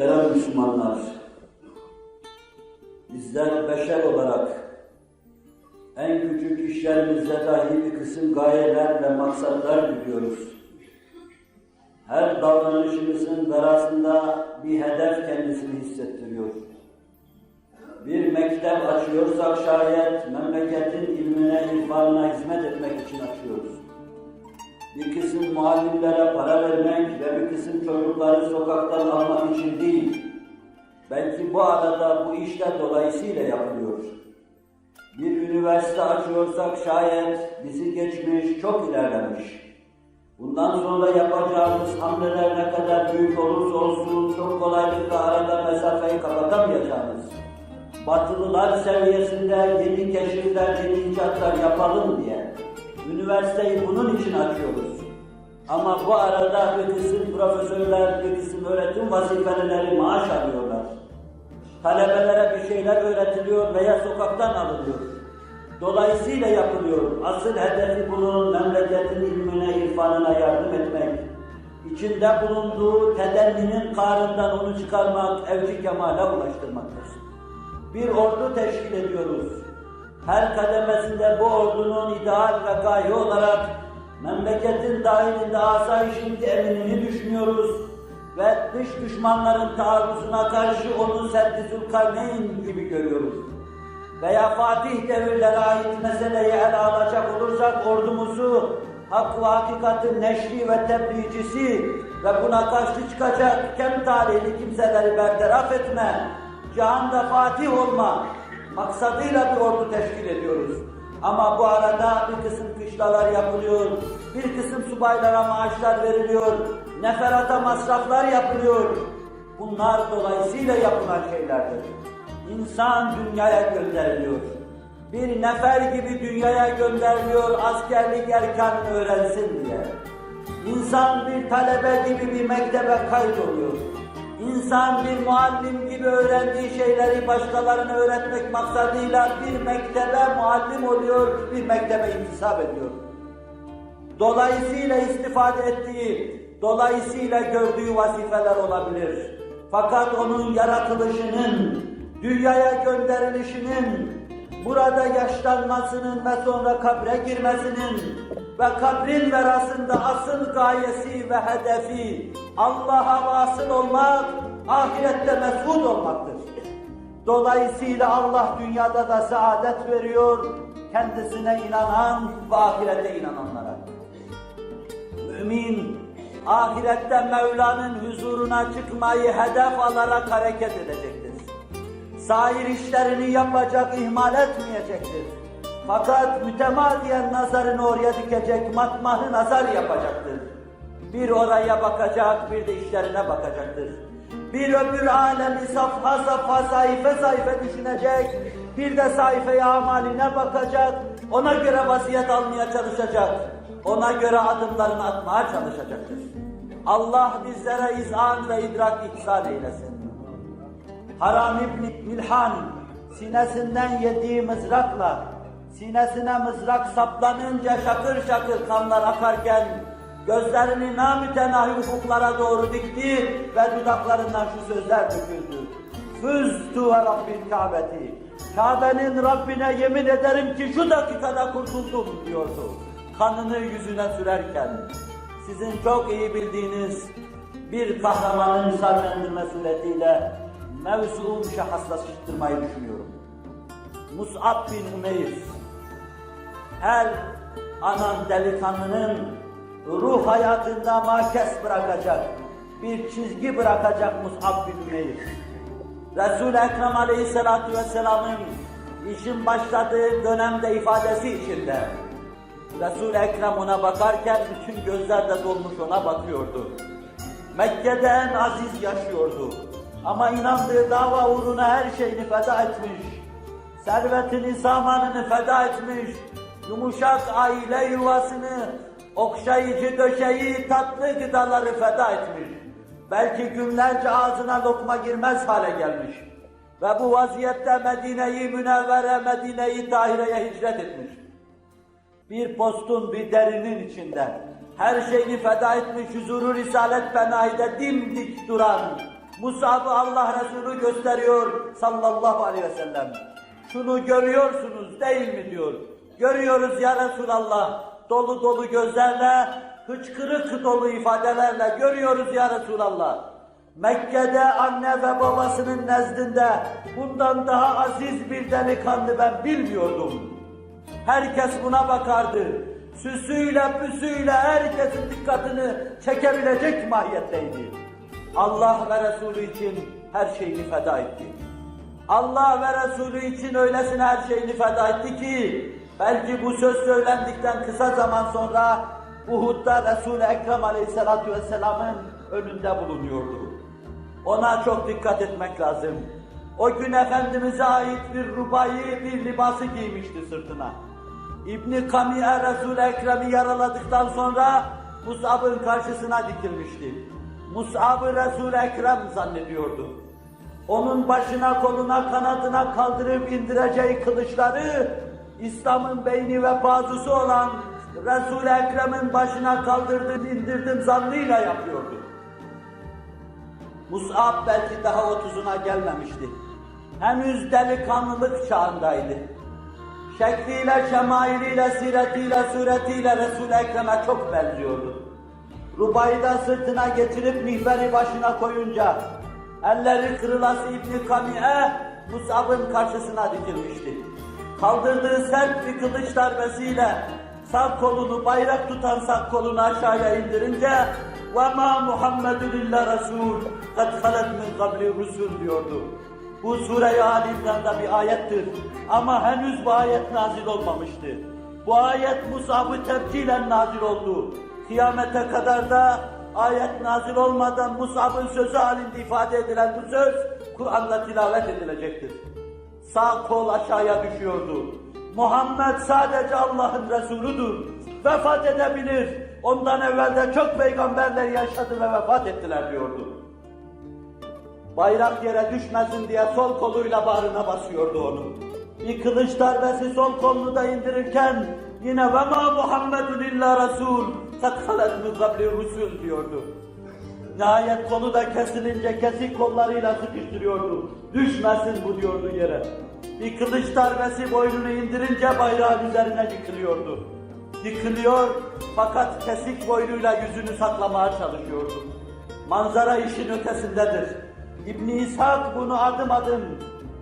Muhterem Müslümanlar, bizler beşer olarak en küçük işlerimizde dahi bir kısım gayeler ve maksatlar güdüyoruz. Her davranışımızın arasında bir hedef kendisini hissettiriyor. Bir mektep açıyorsak şayet memleketin ilmine, irfanına hizmet etmek için açıyoruz. Bir kısım muallimlere para vermek ve bir kısım çocukları sokaktan almak için değil. Belki bu arada bu işler dolayısıyla yapılıyor. Bir üniversite açıyorsak şayet bizi geçmiş, çok ilerlemiş. Bundan sonra yapacağımız hamleler ne kadar büyük olursa olsun çok kolaylıkla arada mesafeyi kapatamayacağımız. Batılılar seviyesinde yeni keşifler, yeni icatlar yapalım diye üniversiteyi bunun için açıyoruz. Ama bu arada bir profesörler, bir öğretim vazifeleri maaş alıyorlar. Talebelere bir şeyler öğretiliyor veya sokaktan alınıyor. Dolayısıyla yapılıyor. Asıl hedefi bunun memleketin ilmine, irfanına yardım etmek. İçinde bulunduğu tedenninin karından onu çıkarmak, evci kemale ulaştırmaktır. Bir ordu teşkil ediyoruz. Her kademesinde bu ordunun ideal ve olarak memleketin dahilinde asayişin teminini düşünüyoruz ve dış düşmanların taarruzuna karşı onu Seddi Zülkarneyn gibi görüyoruz. Veya Fatih devirlere ait meseleyi ele alacak olursak ordumuzu hak ve hakikatin neşri ve tebliğcisi ve buna karşı çıkacak kem talihli kimseleri bertaraf etme, cihanda Fatih olma maksadıyla bir ordu teşkil ediyoruz. Ama bu arada bir kısım kışlalar yapılıyor, bir kısım subaylara maaşlar veriliyor, neferata masraflar yapılıyor. Bunlar dolayısıyla yapılan şeylerdir. İnsan dünyaya gönderiliyor. Bir nefer gibi dünyaya gönderiliyor askerlik erkanını öğrensin diye. İnsan bir talebe gibi bir mektebe kaydoluyor. İnsan bir muallim gibi öğrendiği şeyleri başkalarına öğretmek maksadıyla bir mektebe muallim oluyor, bir mektebe intisap ediyor. Dolayısıyla istifade ettiği, dolayısıyla gördüğü vazifeler olabilir. Fakat onun yaratılışının, dünyaya gönderilişinin, burada yaşlanmasının ve sonra kabre girmesinin ve kabrin verasında asıl gayesi ve hedefi Allah'a vasıl olmak, ahirette mesut olmaktır. Dolayısıyla Allah dünyada da saadet veriyor, kendisine inanan ve ahirete inananlara. Mümin, ahirette Mevla'nın huzuruna çıkmayı hedef alarak hareket edecektir. Sair işlerini yapacak, ihmal etmeyecektir. Fakat mütemadiyen nazarını oraya dikecek, matmahı nazar yapacaktır. Bir oraya bakacak, bir de işlerine bakacaktır. Bir öbür alemi safha safha, sayfa sayfa düşünecek, bir de sayfaya amaline bakacak, ona göre vaziyet almaya çalışacak, ona göre adımlarını atmaya çalışacaktır. Allah bizlere izan ve idrak ihsan eylesin. Haram İbni Milhan sinesinden yediği mızrakla sinesine mızrak saplanınca şakır şakır kanlar akarken gözlerini namütenahi ufuklara doğru dikti ve dudaklarından şu sözler döküldü. Füztu ve Rabbil Kâbeti. Kabe'nin Rabbine yemin ederim ki şu dakikada kurtuldum diyordu. Kanını yüzüne sürerken sizin çok iyi bildiğiniz bir kahramanın sarlendirme suretiyle mevzuun şahıslaştırmayı düşünüyorum. Mus'ab bin Umeyr, her anan delikanlının ruh hayatında makes bırakacak, bir çizgi bırakacak Mus'ab bin Umeyr. Resul-i Ekrem Aleyhisselatü Vesselam'ın işin başladığı dönemde ifadesi içinde. Resul-i Ekrem ona bakarken bütün gözler de dolmuş ona bakıyordu. Mekke'de en aziz yaşıyordu. Ama inandığı dava uğruna her şeyini feda etmiş. Servetini, samanını feda etmiş. Yumuşak aile yuvasını, okşayıcı döşeyi, tatlı gıdaları feda etmiş. Belki günlerce ağzına lokma girmez hale gelmiş. Ve bu vaziyette Medine-i Münevvere, Medine-i Tahire'ye hicret etmiş. Bir postun, bir derinin içinde her şeyini feda etmiş huzuru Risalet Benahi'de dimdik duran Musab'ı Allah Resulü gösteriyor sallallahu aleyhi ve sellem. Şunu görüyorsunuz değil mi diyor. Görüyoruz ya Resulallah. Dolu dolu gözlerle, hıçkırık dolu ifadelerle görüyoruz ya Resulallah. Mekke'de anne ve babasının nezdinde bundan daha aziz bir delikanlı ben bilmiyordum. Herkes buna bakardı. Süsüyle püsüyle herkesin dikkatini çekebilecek mahiyetteydi. Allah ve Resulü için her şeyini feda etti. Allah ve Resulü için öylesine her şeyini feda etti ki belki bu söz söylendikten kısa zaman sonra Uhud'da Resul-i Ekrem Aleyhisselatü Vesselam'ın önünde bulunuyordu. Ona çok dikkat etmek lazım. O gün Efendimiz'e ait bir rubayı, bir libası giymişti sırtına. İbni Kamiye Resul-i Ekrem'i yaraladıktan sonra Mus'ab'ın karşısına dikilmişti. Mus'ab'ı Resul-i Ekrem zannediyordu. Onun başına, koluna, kanadına kaldırıp indireceği kılıçları İslam'ın beyni ve bazusu olan Resul-i Ekrem'in başına kaldırdım, indirdim zannıyla yapıyordu. Mus'ab belki daha otuzuna gelmemişti. Henüz delikanlılık çağındaydı. Şekliyle, şemailiyle, siretiyle, suretiyle Resul-i Ekrem'e çok benziyordu. Rubayı da sırtına getirip mihberi başına koyunca, elleri kırılası İbni Kami'e Mus'ab'ın karşısına dikilmişti. Kaldırdığı sert bir kılıç darbesiyle sağ kolunu bayrak tutan sağ kolunu aşağıya indirince ve ma Muhammedun illa Resul kad halet min kabli rusul diyordu. Bu Sure-i Ali bir ayettir ama henüz bu ayet nazil olmamıştı. Bu ayet Musab'ı tepkilen nazil oldu. Kıyamete kadar da ayet nazil olmadan Musab'ın sözü halinde ifade edilen bu söz Kur'an'la tilavet edilecektir. Sağ kol aşağıya düşüyordu. Muhammed sadece Allah'ın Resuludur. Vefat edebilir. Ondan evvel de çok peygamberler yaşadı ve vefat ettiler diyordu. Bayrak yere düşmesin diye sol koluyla bağrına basıyordu onu. Bir kılıç darbesi sol kolunu da indirirken yine ve ma Muhammedun illa Resul kad halet min qabli rusul diyordu. Nihayet kolu da kesilince kesik kollarıyla sıkıştırıyordu. Düşmesin bu diyordu yere. Bir kılıç darbesi boynunu indirince bayrağın üzerine yıkılıyordu. Yıkılıyor fakat kesik boynuyla yüzünü saklamaya çalışıyordu. Manzara işin ötesindedir. İbn İshak bunu adım adım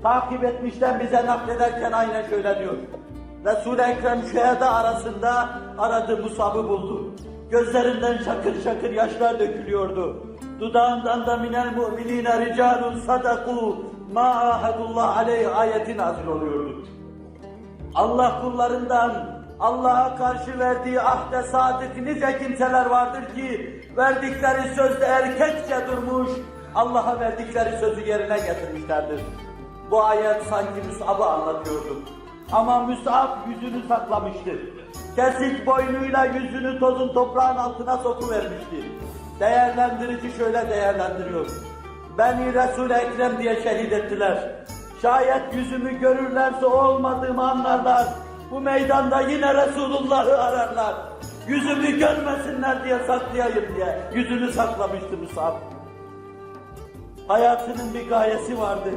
takip etmişten bize naklederken aynen şöyle diyor. Resul-i Ekrem şüheda arasında aradı Musab'ı buldu. Gözlerinden şakır şakır yaşlar dökülüyordu. Dudağından da minel mu'minine ricalun sadaku ma ahadullah aleyh ayeti nazil oluyordu. Allah kullarından Allah'a karşı verdiği ahde sadık nice kimseler vardır ki verdikleri sözde erkekçe durmuş, Allah'a verdikleri sözü yerine getirmişlerdir. Bu ayet sanki Mus'ab'ı anlatıyordu. Ama Mus'ab yüzünü saklamıştı. Kesik boynuyla yüzünü tozun toprağın altına sokuvermişti. Değerlendirici şöyle değerlendiriyor. Beni Resul-i Ekrem diye şehit ettiler. Şayet yüzümü görürlerse olmadığımı anlarlar. Bu meydanda yine Resulullah'ı ararlar. Yüzümü görmesinler diye saklayayım diye. Yüzünü saklamıştı Musab. Hayatının bir gayesi vardı.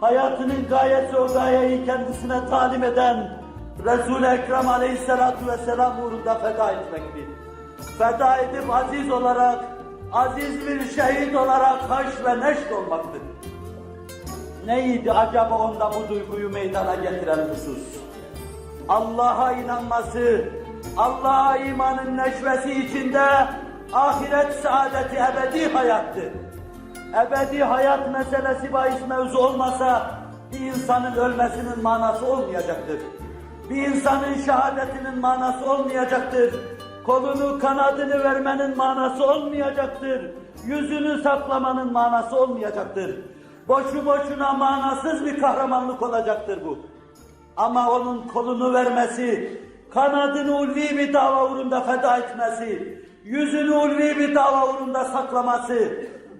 Hayatının gayesi o gayeyi kendisine talim eden Resul-i Ekrem aleyhissalatu vesselam uğrunda feda etmekti. Feda edip aziz olarak, aziz bir şehit olarak haş ve neşt olmaktı. Neydi acaba onda bu duyguyu meydana getiren husus? Allah'a inanması, Allah'a imanın neşvesi içinde ahiret saadeti ebedi hayattı. Ebedi hayat meselesi bahis mevzu olmasa bir insanın ölmesinin manası olmayacaktır. Bir insanın şehadetinin manası olmayacaktır. Kolunu, kanadını vermenin manası olmayacaktır. Yüzünü saklamanın manası olmayacaktır. Boşu boşuna manasız bir kahramanlık olacaktır bu. Ama onun kolunu vermesi, kanadını ulvi bir dava uğrunda feda etmesi, yüzünü ulvi bir dava uğrunda saklaması,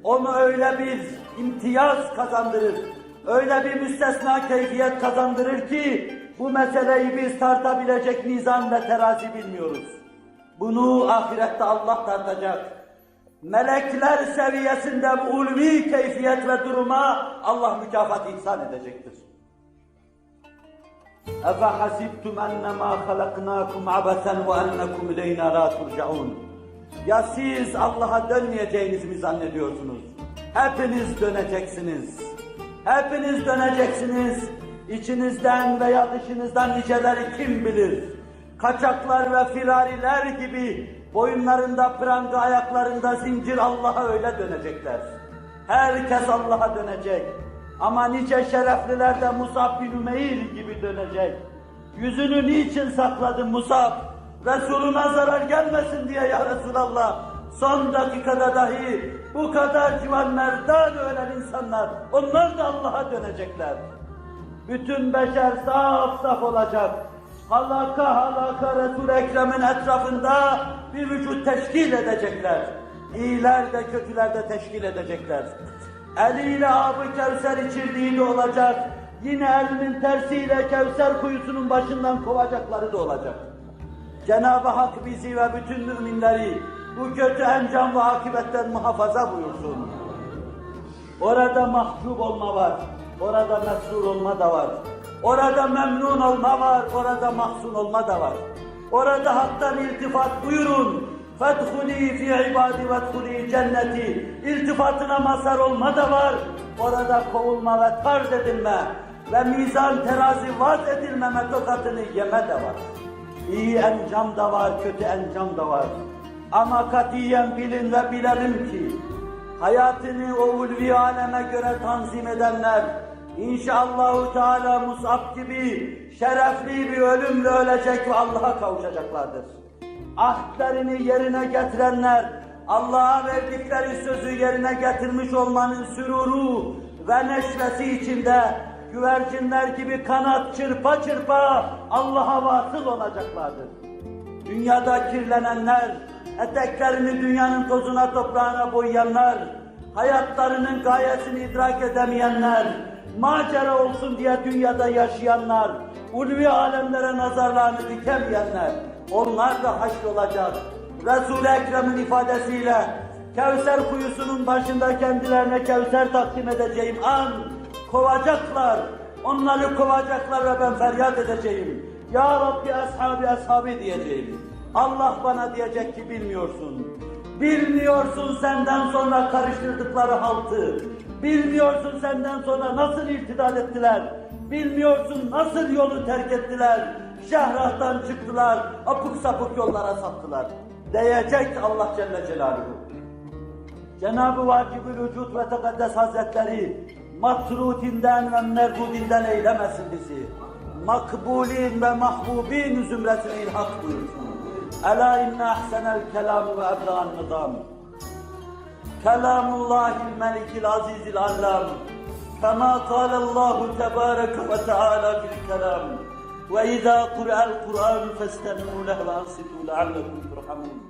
onu öyle bir imtiyaz kazandırır, öyle bir müstesna keyfiyet kazandırır ki, bu meseleyi biz tartabilecek nizam ve terazi bilmiyoruz. Bunu ahirette Allah tartacak. Melekler seviyesinde bu ulvi keyfiyet ve duruma Allah mükafat ihsan edecektir. Efe hasibtum ennemâ halaknâkum abesen ve ennekum ileynâ lâ turcaûn. Ya siz Allah'a dönmeyeceğinizi mi zannediyorsunuz? Hepiniz döneceksiniz. Hepiniz döneceksiniz. İçinizden veya dışınızdan niceleri kim bilir? Kaçaklar ve firariler gibi boyunlarında pranga, ayaklarında zincir Allah'a öyle dönecekler. Herkes Allah'a dönecek. Ama nice şerefliler de Musab bin Ümeyr gibi dönecek. Yüzünü niçin sakladın Musab? Resuluna zarar gelmesin diye ya Resulallah. Son dakikada dahi bu kadar civan merdan ölen insanlar, onlar da Allah'a dönecekler. Bütün beşer saf saf olacak. Halaka halaka Resul-i Ekrem'in etrafında bir vücut teşkil edecekler. İyiler de kötüler de teşkil edecekler. Eliyle abı Kevser içirdiği de olacak. Yine elinin tersiyle Kevser kuyusunun başından kovacakları da olacak. Cenab-ı Hak bizi ve bütün müminleri bu kötü encam ve akibetten muhafaza buyursun. Orada mahcup olma var, orada mesrur olma da var. Orada memnun olma var, orada mahzun olma da var. Orada haktan iltifat buyurun. Fethuli fi ibadi vethuli cenneti. İltifatına mazhar olma da var. Orada kovulma ve tarz edilme ve mizan terazi vaz edilmeme tokatını yeme de var. İyi encam da var, kötü encam da var. Ama katiyen bilin ve bilelim ki hayatını o ulvi aleme göre tanzim edenler inşallahü teala Musab gibi şerefli bir ölümle ölecek ve Allah'a kavuşacaklardır. Ahdlerini yerine getirenler Allah'a verdikleri sözü yerine getirmiş olmanın süruru ve neşvesi içinde güvercinler gibi kanat çırpa çırpa Allah'a vasıl olacaklardır. Dünyada kirlenenler, eteklerini dünyanın tozuna toprağına boyayanlar, hayatlarının gayesini idrak edemeyenler, macera olsun diye dünyada yaşayanlar, ulvi alemlere nazarlarını dikemeyenler, onlar da haşrolacak. Resul-i Ekrem'in ifadesiyle Kevser kuyusunun başında kendilerine Kevser takdim edeceğim an kovacaklar. Onları kovacaklar ve ben feryat edeceğim. Ya Rabbi ashabi ashabi diyeceğim. Allah bana diyecek ki bilmiyorsun. Bilmiyorsun senden sonra karıştırdıkları haltı. Bilmiyorsun senden sonra nasıl irtidat ettiler. Bilmiyorsun nasıl yolu terk ettiler. Şehrahtan çıktılar, apık sapık yollara saptılar. Diyecek Allah Celle Celaluhu. Cenab-ı Vacibül Vücud ve Tekaddes Hazretleri matrutinden ve merdudinden eylemesin bizi. Makbulin ve mahbubin zümretine ilhak buyursun. Ela inne ahsenel kelam ve ebla'n nizam. Kelamullahil melikil azizil allam. كما قال الله تبارك وتعالى في الكلام وإذا قرأ القرآن فاستمعوا له وأنصتوا لعلكم ترحمون